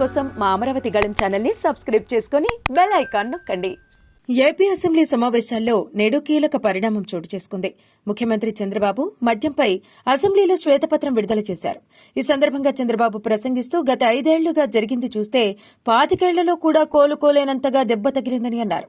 కోసం మా అమరావతి గళం ఛానల్ని సబ్స్క్రైబ్ చేసుకుని బెల్ ఐకాన్ నొక్కండి. ఏపీ అసెంబ్లీ సమావేశాల్లో నేడు కీలక పరిణామం చోటు చేసుకుంది. ముఖ్యమంత్రి చంద్రబాబు మద్యంపై అసెంబ్లీలో శ్వేతపత్రం విడుదల చేశారు. ఈ సందర్భంగా చంద్రబాబు ప్రసంగిస్తూ గత ఐదేళ్ళుగా జరిగింది చూస్తే పాతికేళ్ళలో కూడా కోలుకోలేనంతగా దెబ్బ తగిలిందని అన్నారు.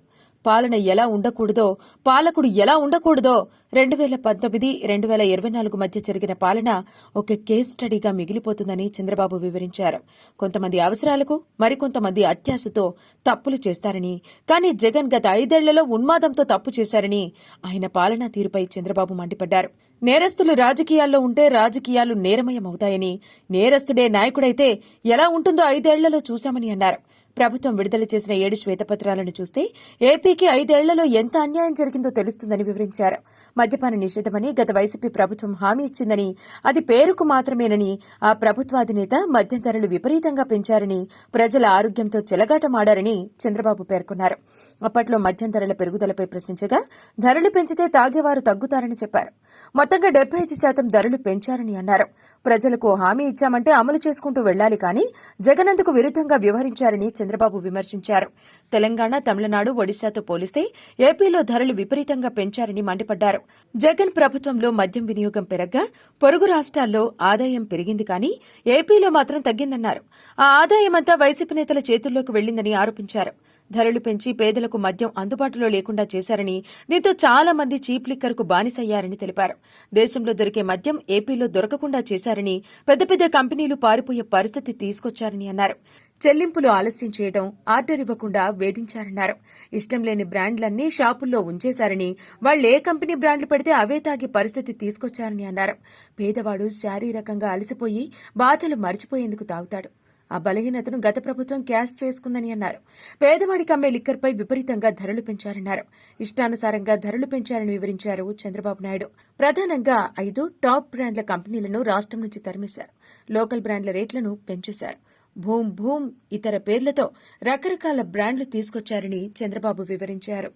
పాలన ఎలా ఉండకూడదో పాలకుడు ఎలా ఉండకూడదో రెండు వేల పంతొమ్మిది రెండు వేల ఇరవై నాలుగు మధ్య జరిగిన పాలన ఒక కేస్ స్టడీగా మిగిలిపోతుందని చంద్రబాబు వివరించారు. కొంతమంది అవసరాలకు మరికొంతమంది అత్యాశతో తప్పులు చేస్తారని కానీ జగన్ గత ఐదేళ్ళలో ఉన్మాదంతో తప్పు చేశారని ఆయన పాలనా తీరుపై చంద్రబాబు మండిపడ్డారు. నేరస్తులు రాజకీయాల్లో ఉంటే రాజకీయాలు నేరమయమవుతాయని నేరస్తుడే నాయకుడైతే ఎలా ఉంటుందో ఐదేళ్ళలో చూశామని అన్నారు. ప్రభుత్వం విడుదల చేసిన ఏడు శ్వేతపత్రాలను చూస్తే ఏపీకి ఐదేళ్ళలో ఎంత అన్యాయం జరిగిందో తెలుస్తుందని వివరించారు. మద్యపాన నిషేధమని గత వైసీపీ ప్రభుత్వం హామీ ఇచ్చిందని అది పేరుకు మాత్రమేనని ఆ ప్రభుత్వాధినేత మద్యం ధరలు విపరీతంగా పెంచారని ప్రజల ఆరోగ్యంతో చెలగాటమాడారని చంద్రబాబు పేర్కొన్నారు. అప్పట్లో మద్యం ధరల పెరుగుదలపై ప్రశ్నించగా ధరలు పెంచితే తాగేవారు తగ్గుతారని చెప్పారు. మొత్తంగా డెబ్బై ఐదు శాతం ధరలు పెంచారని అన్నారు. ప్రజలకు హామీ ఇచ్చామంటే అమలు చేసుకుంటూ వెళ్ళాలి కానీ జగనందుకు విరుద్దంగా వ్యవహరించారని చంద్రబాబు విమర్శించారు. తెలంగాణ తమిళనాడు ఒడిశాతో పోలిస్తే ఏపీలో ధరలు విపరీతంగా పెంచారని మండిపడ్డారు. జగన్ ప్రభుత్వంలో మద్యం వినియోగం పెరగ్గా పొరుగు రాష్ట్రాల్లో ఆదాయం పెరిగింది కానీ ఏపీలో మాత్రం తగ్గిందన్నారు. ఆ ఆదాయమంతా వైసీపీ నేతల చేతుల్లోకి వెళ్ళిందని ఆరోపించారు. ధరలు పెంచి పేదలకు మద్యం అందుబాటులో లేకుండా చేశారని దీంతో చాలా మంది చీప్ లిక్కర్కు బానిసయ్యారని తెలిపారు. దేశంలో దొరికే మద్యం ఏపీలో దొరకకుండా చేశారని పెద్ద పెద్ద కంపెనీలు పారిపోయే పరిస్థితి తీసుకొచ్చారని అన్నారు. చెల్లింపులు ఆలస్యం చేయడం ఆర్డర్ ఇవ్వకుండా వేధించారన్నారు. ఇష్టం లేని బ్రాండ్లన్నీ షాపుల్లో ఉంచేశారని వాళ్ళు ఏ కంపెనీ బ్రాండ్లు పెడితే అవే తాగి పరిస్థితి తీసుకొచ్చారని అన్నారు. పేదవాడు శారీరకంగా అలసిపోయి బాధలు మర్చిపోయేందుకు తాగుతాడు. ఆ బలహీనతను గత ప్రభుత్వం క్యాష్ చేసుకుందని అన్నారు. పేదవాడికి అమ్మే లిక్కర్పై విపరీతంగా ధరలు పెంచారన్నారు. ఇష్టానుసారంగా ధరలు పెంచారని వివరించారు చంద్రబాబు నాయుడు. ప్రధానంగా ఐదు టాప్ బ్రాండ్ల కంపెనీలను రాష్ట్రం నుంచి తరిమేశారు. లోకల్ బ్రాండ్ల రేట్లను పెంచేశారు. భూమ్ భూమ్ ఇతర పేర్లతో రకరకాల బ్రాండ్లు తీసుకొచ్చారని చంద్రబాబు వివరించారు.